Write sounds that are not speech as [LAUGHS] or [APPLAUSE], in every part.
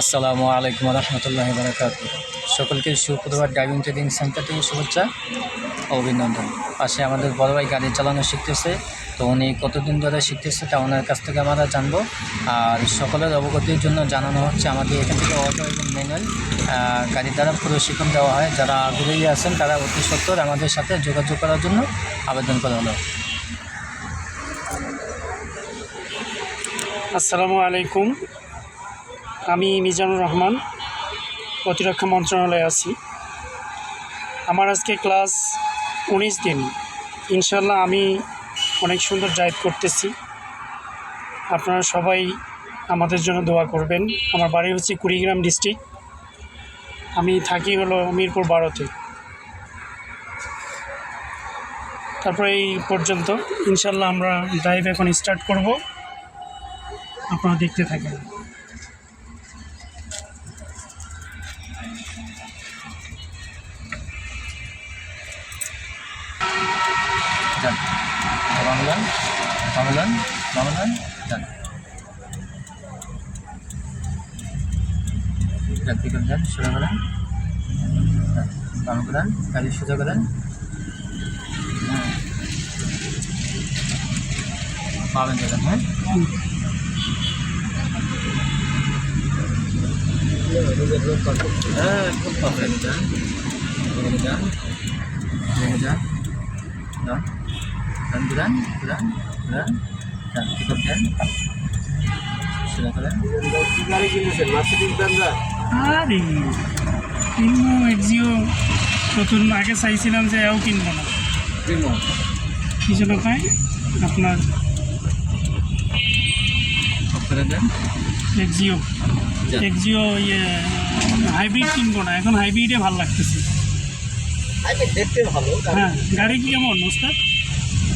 আসসালামু আলাইকুম রহমতুল্লাহ বারকাত। সকলকে সুপ্রভাত ড্রাইভিং ট্রেনিং সেন্টার থেকে শুভেচ্ছা, অভিনন্দন। পাশে আমাদের বড় ভাই গাড়ি চালানো শিখতেছে, তো উনি কতদিন ধরে শিখতেছে তা ওনার কাছ থেকে আমরা জানব। আর সকলের অবগতির জন্য জানানো হচ্ছে, আমাদের এখান থেকে অটো এবং ম্যানুয়াল গাড়ির দ্বারা প্রশিক্ষণ দেওয়া হয়। যারা আগ্রহী আছেন, তারা অতি সত্তর আমাদের সাথে যোগাযোগ করার জন্য আবেদন করা হলো। আসসালামু আলাইকুম। আমি মিজানুর রহমান, প্রতিরক্ষা মন্ত্রণালয়ে আছি। আমার আজকে ক্লাস উনিশ দিন। ইনশাল্লাহ আমি অনেক সুন্দর ড্রাইভ করতেছি। আপনারা সবাই আমাদের জন্য দোয়া করবেন। আমার বাড়ি হচ্ছে কুড়িগ্রাম ডিস্ট্রিক্ট আমি থাকি হলো মিরপুর বারোতে। তারপরে এই পর্যন্ত। ইনশাল্লাহ আমরা ড্রাইভ এখন স্টার্ট করব। আপনারা দেখতে থাকেন। বাংলান বাংলান যান পিকআপ যান সোজা করেন বাম করেন গাড়ি সোজা করেন হ্যাঁ। পাবেন যাবেন হ্যাঁ? হ্যাঁ খুব পাবেন যান যান যান যান dan bulan আরে কিনবো এক্সিও নতুন আগে চাইছিলাম যে এও কিনবো না। কী জন্য খাই আপনার এক্সিও এক্সিও ইয়ে হাইব্রিড কিনবো না এখন হাইব্রিডে ভালো লাগতেছে। দেখতে ভালো হ্যাঁ গাড়ি কি কেমন ওস্তাদ?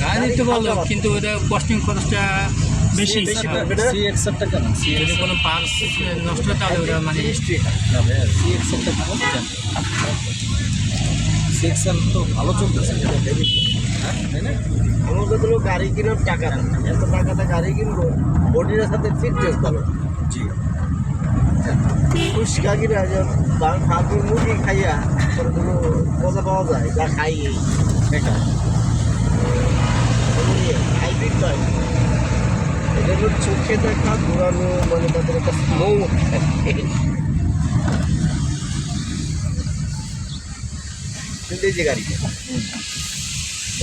গাড়ি তো ভালো কিন্তু ওটা কস্টিং খরচটা বেশি। যদি কোনো পার্স নষ্ট হয় তাহলে ওটা মানে হিস্ট্রি সি এক্সারটা সি এক্সার তো ভালো চলতেছে হ্যাঁ? তাই না? আমাদের তো গাড়ি কেনার টাকা এত টাকাতে গাড়ি কিনবো বডির সাথে ফিটনেস ভালো জি। কিনা যে মুরগি খাইয়া কোনো মজা পাওয়া যায় যা খাই। এটা হাইব্রিড নয় এটা দেখা ঘোরানো মানে তাদের একটা স্লো কিন্তু এই যে গাড়িটা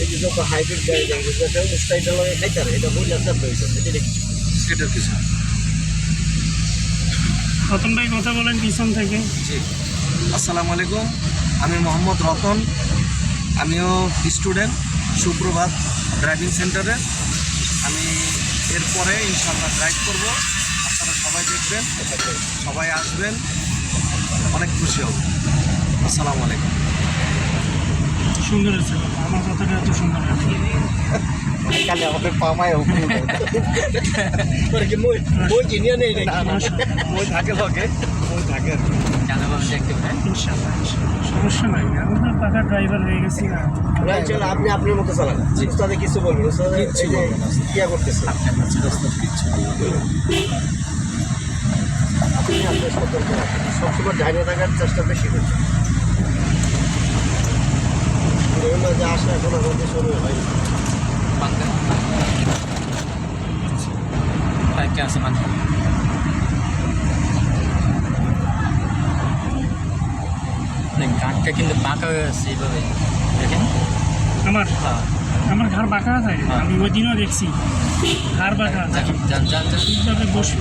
এই যে যত হাইব্রিড গাড়ি দেখবে যেটা লাগে খাইতে এটা চাপ হয়েছে এটা দেখি। সেটার কিছু রতন ভাই কথা বলেন পিছন থেকে। জি। আসসালামু আলাইকুম। আমি মোহাম্মদ রতন। আমিও স্টুডেন্ট সুপ্রভাত ড্রাইভিং সেন্টারে। এরপরে ইনশাল্লাহ ড্রাইভ করব। আপনারা সবাই দেখবেন সবাই আসবেন অনেক খুশি হব। আসসালাম আলাইকুম। সুন্দর আছে। আমার কথাটা এত সুন্দর কালে আমাদের পামায় [LAUGHS] কি মই মই কিনিয়ে নেই মই থাকে লগে। ওই থাকে আর কি। জানা পাবেন দেখতে হ্যাঁ। সমস্যা নাই। আমি তো পাকা ড্রাইভার হয়ে গেছি না চল আপনি আপনার মতো চালান। উস্তাদে কিছু বলবেন উস্তাদে কিচ্ছু এই যে বলব না। ইয়া করতেছে। আপনি আপনার সতর্ক রাখেন। সবসময় ডাইনে থাকার চেষ্টা বেশি করছেন এগুলো যে আসে এখন আমাদের শুরু হয়নি বাংলা Baik yang গানটা কিন্তু বাঁকা হয়ে গেছে এইভাবে। দেখেন? আমার? হ্যাঁ। আমার ঘর বাঁকা থাকে হ্যাঁ। আমি ওই দিনও দেখছি। ঘর বাঁকা ঠিকভাবে বসে।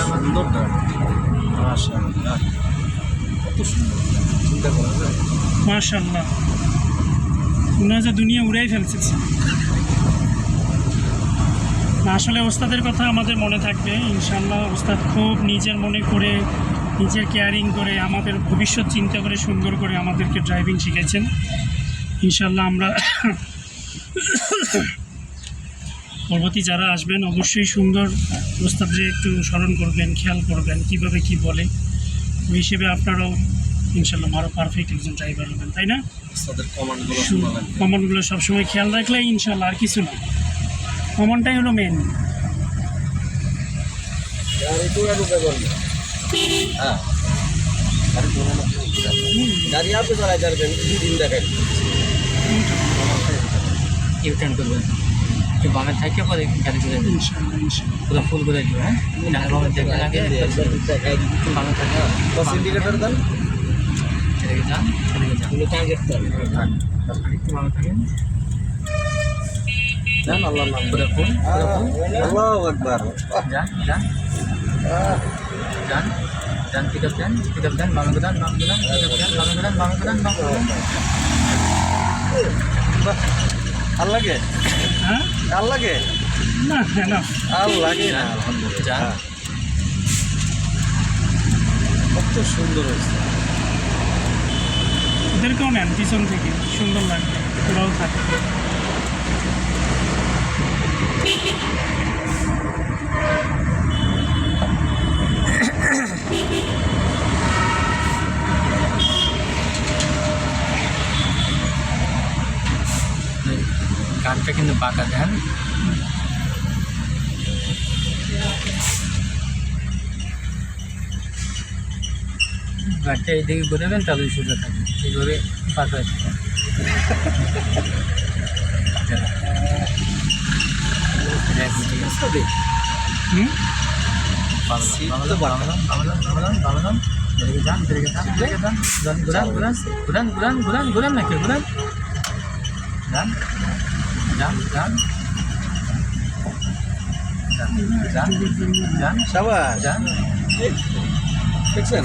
সুন্দর মাশাআল্লাহ। কত সুন্দর। চিন্তা করা যায়। মার্শাল্লাহ মনে যে দুনিয়া উড়াই ফেলছে। আসলে ওস্তাদের কথা আমাদের মনে থাকবে ইনশাল্লাহ ওস্তাদ খুব নিজের মনে করে নিজের কেয়ারিং করে আমাদের ভবিষ্যৎ চিন্তা করে সুন্দর করে আমাদেরকে ড্রাইভিং শিখেছেন ইনশাল্লাহ আমরা পরবর্তী যারা আসবেন অবশ্যই সুন্দর ওস্তাদরে একটু স্মরণ করবেন খেয়াল করবেন কীভাবে কি বলে। ওই হিসেবে আপনারাও ইনশাল্লাহ আরও পারফেক্ট একজন ড্রাইভার হবেন তাই না? কমান্ডগুলো সবসময় খেয়াল রাখলে ইনশাল্লাহ আর কিছু না। কমনটাই হলো মেন গাড়ি হ্যাঁ আপনি চালাই যাবেন দেখেন ইউটার্ন করবেন একটু বামে থাকে পরে গাড়ি পুরো ফুল করে দিবে হ্যাঁ ডানে বামে দেখবেন আগে একটু বামে থাকে দশ ইন্ডিকেটার দেন এদিকে যান এদিকে যান এগুলো টার্গেট দেন একটু বামে থাকেন দেন আল্লাহ নাম পুরো ফুল আল্লাহ একবার যান যান যান যান পিক আপ দেন পিক আপ দেন বামে দেন বামে দেন পিক আপ বামে দেন বামে দেন বামে দেন আর লাগে? হ্যাঁ? আর লাগে? না না আর লাগে না যান যান কত সুন্দর হয়েছে। ওদেরকেও নেন পিছন থেকে। সুন্দর লাগবে। ওরাও থাকে। কাঠটা কিন্তু বাঁকা দেন গাড়িটা এইদিকে ঘুরাবেন তাহলে সোজা থাকবে এইভাবে বাঁকা ঘুরান ঘুরান ঘুরান ঘুরান নাকি ঘুরান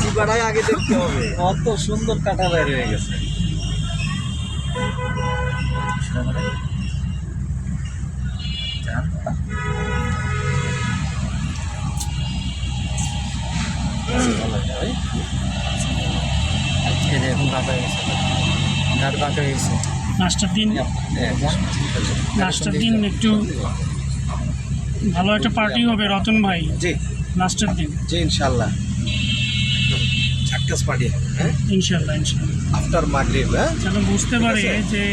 চিপাটাই আগে দেখতে হবে। কত সুন্দর কাটা বাইরে হয়ে গেছে। গেছে গেছে লাস্টের দিন লাস্টের দিন একটু ভালো একটা পার্টি হবে রতন ভাই। জি। লাস্টের দিন জি ইনশাল্লাহ ঝাক্কাস পার্টি হ্যাঁ? ইনশাল্লাহ ইনশাল্লাহ আফটার মাগরিব হ্যাঁ? যেন বুঝতে পারে যে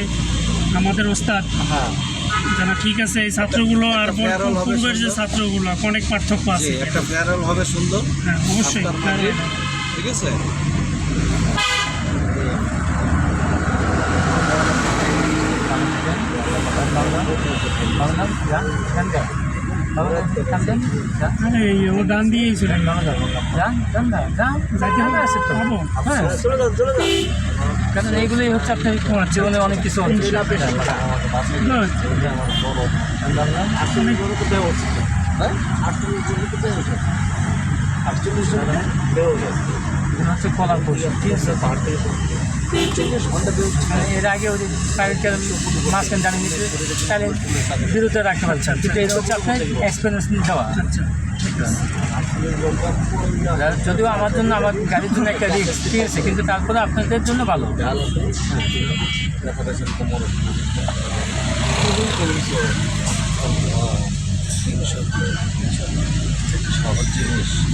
আমাদের ওস্তাদ হ্যাঁ। যেন ঠিক আছে এই ছাত্রগুলো আর পূর্বের যে ছাত্রগুলো অনেক পার্থক্য আছে একটা ফেয়ারওয়েল হবে সুন্দর। হ্যাঁ অবশ্যই ঠিক আছে? ডান দিয়েই ছিলেন যাইতে হবে হ্যাঁ। চলে যান চলে যান। কারণ এইগুলোই হচ্ছে আপনার জীবনে অনেক কিছু হচ্ছে দেওয়া মানে এর আগে ওই প্রাইভেট কার মাঝখানে জানিয়ে নিচ্ছে তাহলে বিরুদ্ধে রাখতে পারছেন। কিন্তু এটা হচ্ছে আপনার এক্সপিরিয়েন্স দেওয়া। আচ্ছা যদিও আমার জন্য আমার গাড়ির জন্য একটা রিস্ক ঠিক আছে কিন্তু তারপরে আপনাদের জন্য ভালো।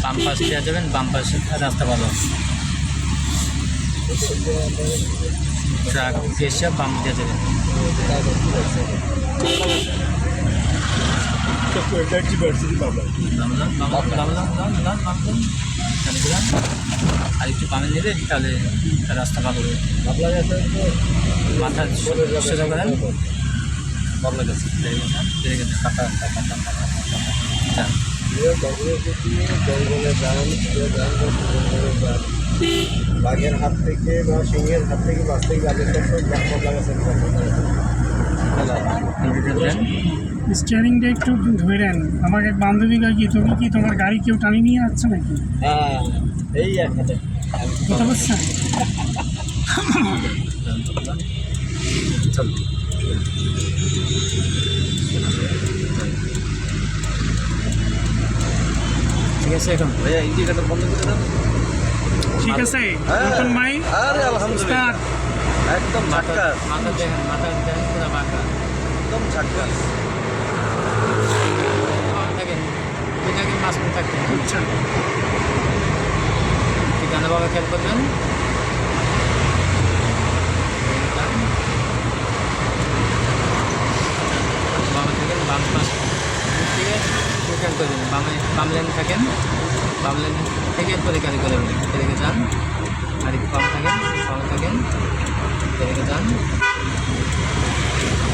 বাম পাশ দেওয়া যাবেন, বাম পাশে রাস্তা ভালো। ট্রাক এসে বাম দিয়ে যাবেন। আর একটু বামে নেবে তাহলে রাস্তা ভালো হবে গেছে বাঘের হাত থেকে বা সিংহের হাত থেকে বাঁচতে গেলে বাবলা স্টিয়ারিংটা একটু ধরেন আমাকে এক বান্ধবী কয় কি তুমি কি তোমার গাড়ি কেউ টানি নিয়ে আসছে নাকি? হ্যাঁ এই কথা ঠিক আছে এখন। ভাইয়া ইন্ডিকেটার বন্ধ করে দেন ঠিক আছে হ্যাঁ। নতুন ভাই আরে আলহামদুলিল্লাহ। একদম ঝাক্কাস মাথা দেখেন মাথা দেখেন পুরো বাঁকা একদম ঝাক্কাস মাস থাকতেন বুঝছেন ঠিকানাভাবে খেয়াল করবেন। বামে থাকেন, বাম পাশ থেকে খেয়াল করবেন, বামে, বাম লেনে থাকেন, বাম লেন থেকে করে ক্যারি করবেন এদিকে যান। আর একটু বাম থাকেন, বামে থাকেন এদিকে যান।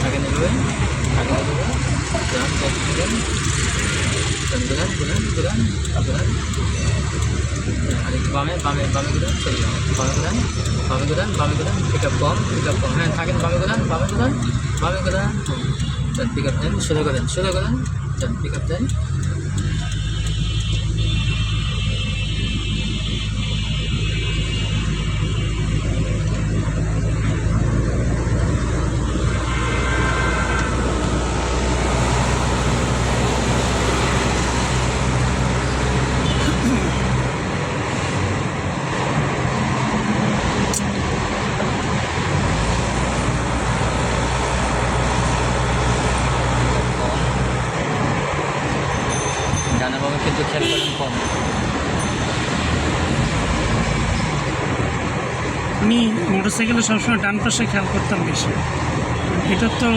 থাকেন এভাবে থাকেন এভাবে যান। ঘুরান ঘুরান ঘুরান ঘুরান বামে বামে বামে ঘুরান সরি বামে ঘুরান বামে ঘুরান বামে ঘুরান pick up come pick up come হ্যাঁ থাকেন বামে ঘুরান বামে ঘুরান বামে ঘুরান পিক আপ দেন সোজা করেন সোজা করেন পিক আপ দেন জানা বাবা কিন্তু খেয়াল করেন কম আমি মোটরসাইকেলে সবসময় ডান পাশে খেয়াল করতাম বেশি। এটার তো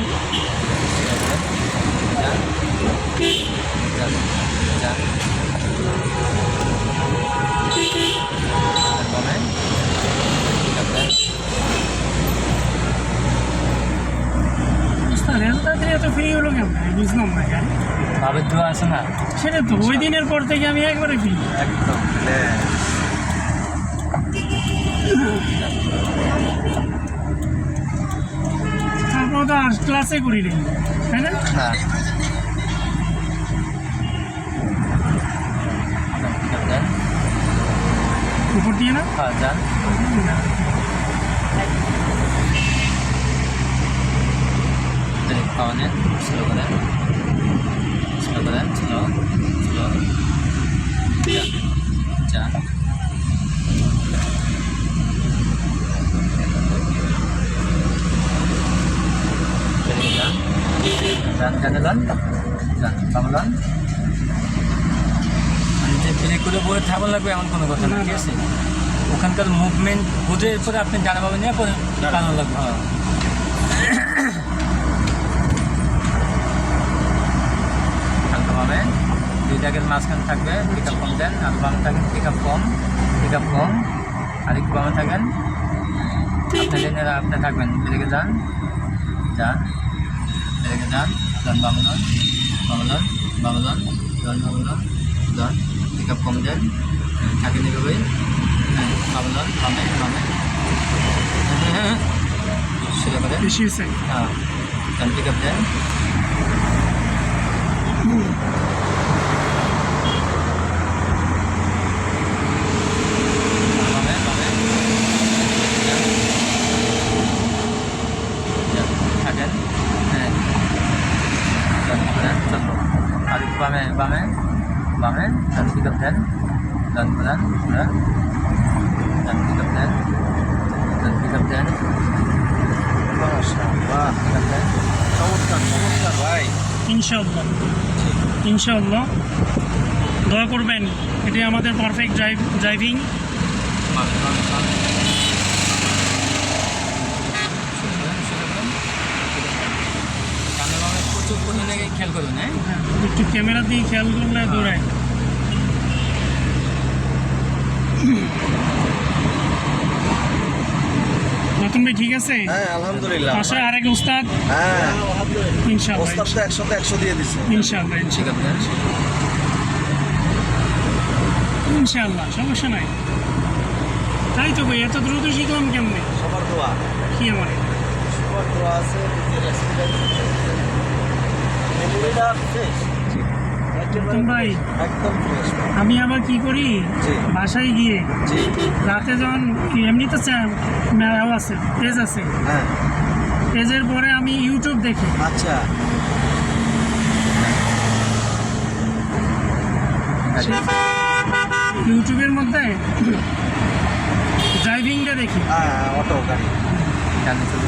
এত ফ্রি হলো কেমন? বুঝলাম না কেন। বাবের দোয়া আছে না? সেটা তো ওই দিনের পর থেকে আমি একবারে ফ্রি একদম তারপর তো ক্লাসে করি নি তাই না? হ্যাঁ। উপর দিয়ে না? হ্যাঁ যান। নেন স্লো করেন স্লো করেন স্লো স্লো যান যান ব্রেকে যান যান জানে যান যান যে ব্রেক করে বলে থাকা লাগবে এমন কোনো কথা না ঠিক আছে? ওখানকার মুভমেন্ট বুঝে এরপরে আপনি জানা পাবেন না পরে টানা লাগবে। হ্যাঁ। হালকাভাবে দুই দাগের মাঝখানে থাকবে পিক আপ কম দেন আর বামে থাকেন pick up come pick up come আর একটু বামে থাকেন। আপনি আপনি থাকবেন এদিকে যান যান এদিকে যান। যান বামে বাংলা বামে ডান বামে ডান পিক আপ কম দেন থাকে এভাবে হ্যাঁ বামে লন বামে বামে হ্যাঁ সোজা করে হ্যাঁ যান পিক আপ দেন বামে বামে যান। যান, থাকেন হ্যাঁ আর একটু বামে বামে বামে যান পিক আপ দেন যান ঘুরেন ঘুরেন যান পিক আপ দেন যান পিক আপ দেন বাহ পিক আপ চমৎকার চমৎকার ভাই। ইনশাআল্লাহ। ইনশাআল্লাহ। দয়া করবেন এটি আমাদের পারফেক্ট ড্রাইভ ড্রাইভিং বামে বামে বামে শুরু করেন, শুরু করেন। ডানে খেয়াল করবেন হ্যাঁ একটু ক্যামেরা দিয়ে খেয়াল করলে দৌড়ায়। নতুন ভাই ঠিক আছে? হ্যাঁ আলহামদুলিল্লাহ। পাশে আরেক উস্তাদ। হ্যাঁ। ইনশাআল্লাহ তো একশো দিয়ে দিচ্ছে ইনশাআল্লাহ ঠিক আছে ইনশাআল্লাহ সমস্যা নাই। তাই তো ভাই এত দ্রুত শিখলাম কেমনে? সবার দোয়া। কি আমার? সবার দোয়া আছে নিজের এক্সপিরিয়েন্স মেমোরিটা ফ্রেশ নতুন ভাই একদম ফ্রেশ আমি আবার কি করি? বাসায় গিয়ে রাতে যখন এমনি তো মেলাও আছে পেজ আছে। হ্যাঁ। পেজের পরে আমি ইউটিউব দেখি। আচ্ছা। ইউটিউবের মধ্যে ড্রাইভিংটা দেখি। হ্যাঁ অটো গাড়ি। ডানে চলে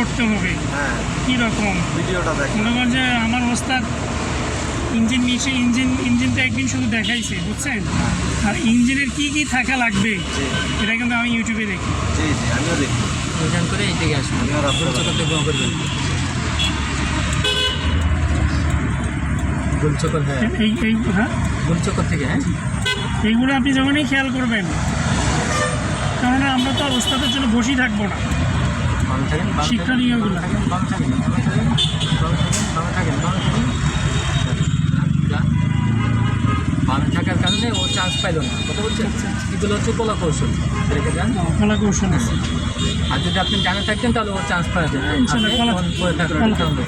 করতে হবে। হ্যাঁ। কীরকম? ভিডিওটা দেখ। মনে করেন যে আমার ওস্তাদ ইঞ্জিন মিশে ইঞ্জিন ইঞ্জিনটা একদিন শুধু দেখাইছে বুঝছেন? আর ইঞ্জিনের কি কি থাকা লাগবে এটা কিন্তু আমি ইউটিউবে দেখি। জি জি আমিও দেখি। ওইখান করে এই দিকে করবেন। হ্যাঁ। এই এই হ্যাঁ? গোলচক্কর থেকে হ্যাঁ? এইগুলো আপনি যখনই খেয়াল করবেন কেননা আমরা তো আর ওস্তাদের জন্য বসেই থাকব না। বাম থাকেন শিক্ষণীয়গুলো। থাকেন বাম থাকেন থাকেন বাম থাকেন থাকেন যান। থাকার কারণে ও চান্স পাইল না কথা বলছেন এগুলো হচ্ছে কলা কৌশল রেখে যান কলা কৌশল আছে আর যদি আপনি জানে থাকতেন তাহলে ও চান্স পাওয়া কলা- কলা-।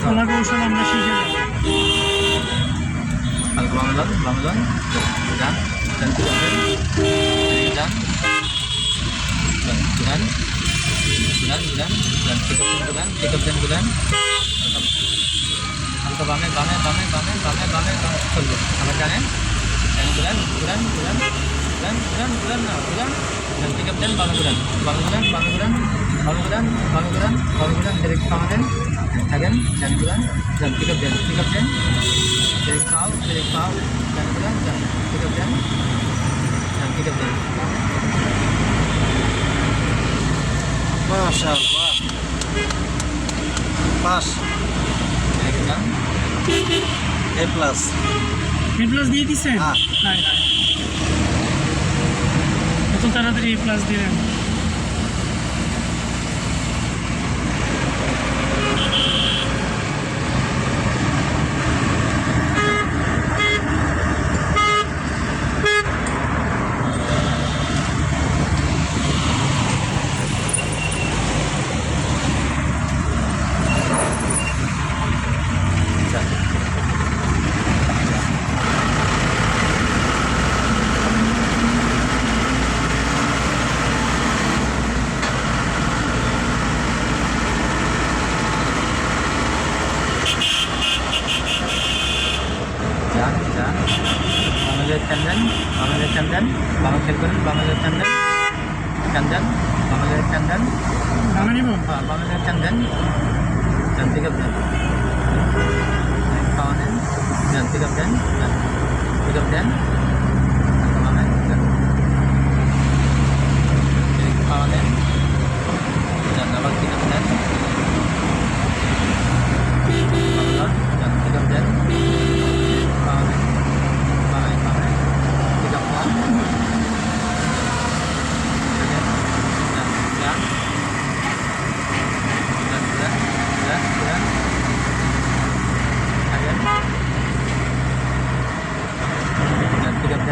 কলা যাব যান যান ঠিক আছে যান যান যান যান যান যান ঠিক আছে যান ঠিক আছে যান হালকা বামে বামে বামে বামে বামে বামে বামে চলবে আবার জানেন ঘুরান ঘুরান ঘুরান ঘুরান ঘুরান ঘুরান না ঘুরান যান ঠিক আছে বামে ঘুরান বামে ঘুরান বামে ঘুরান বামে ঘুরান বামে ঘুরান বামে ঘুরান ডাইরেক্ট বামে দেন থাকেন যান ঘুরান যান ঠিক আছে ঠিক আছে Direct foul, direct foul, dan bulan, dan tiga bulan, dan tiga bulan. মাশাআল্লাহ pass A plus A plus দিয়ে দিছেন? হ্যাঁ। কত তাড়াতাড়ি এ প্লাস দিলেন। Bangladesh Chandan, Bangladesh Chandan, Chandan, Bangladesh Chandan, ভালো নিব uh, Bangladesh Chandan, dan tiga bulan. Kawanan, dan tiga bulan, dan tiga bulan.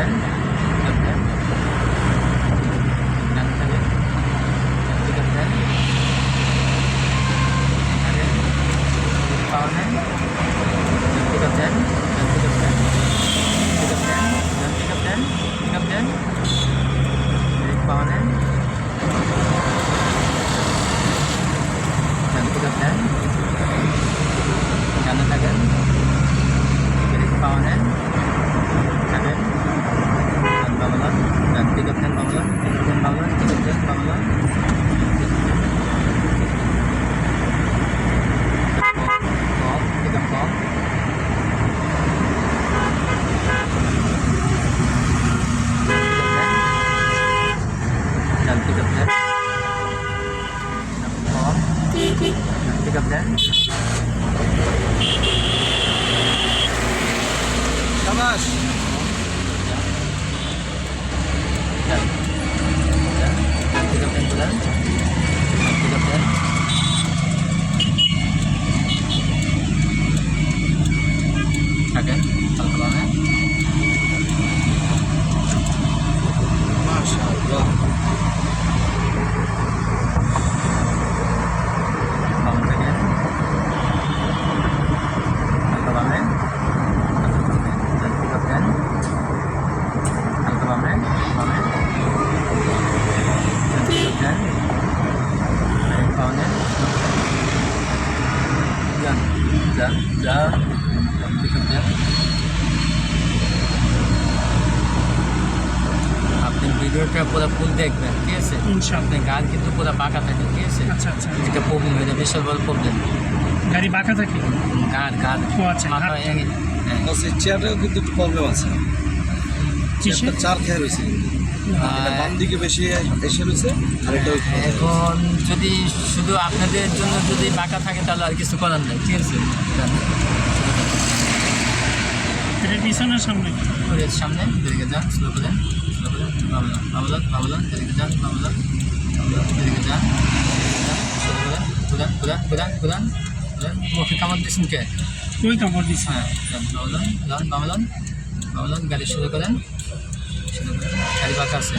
then আচ্ছা, হ্যাঁ। চেয়ারটাও কিন্তু একটু প্রবলেম আছে চার খেয়ে রয়েছে বাম দিকে বেশি এসে রয়েছে আর এটা। এখন যদি শুধু আপনাদের জন্য যদি বাঁকা থাকে তাহলে আর কিছু করার নেই ঠিক আছে পিছনের সামনে সামনে বেরিয়ে যান স্লো করেন স্লো করেন বাবলান বাবলান বাবলান বেরিয়ে যান বাবলান বাবলান যান স্লো করেন কুদান কুদান কুদান কুদান কুদান মুখে কামড় দিয়েছেন কে ওই কাপড় দিছে হ্যাঁ যান বাবলান বাবলান গাড়ি শুরু করেন। শুরু করেন। গাড়ি বাঁকা আছে।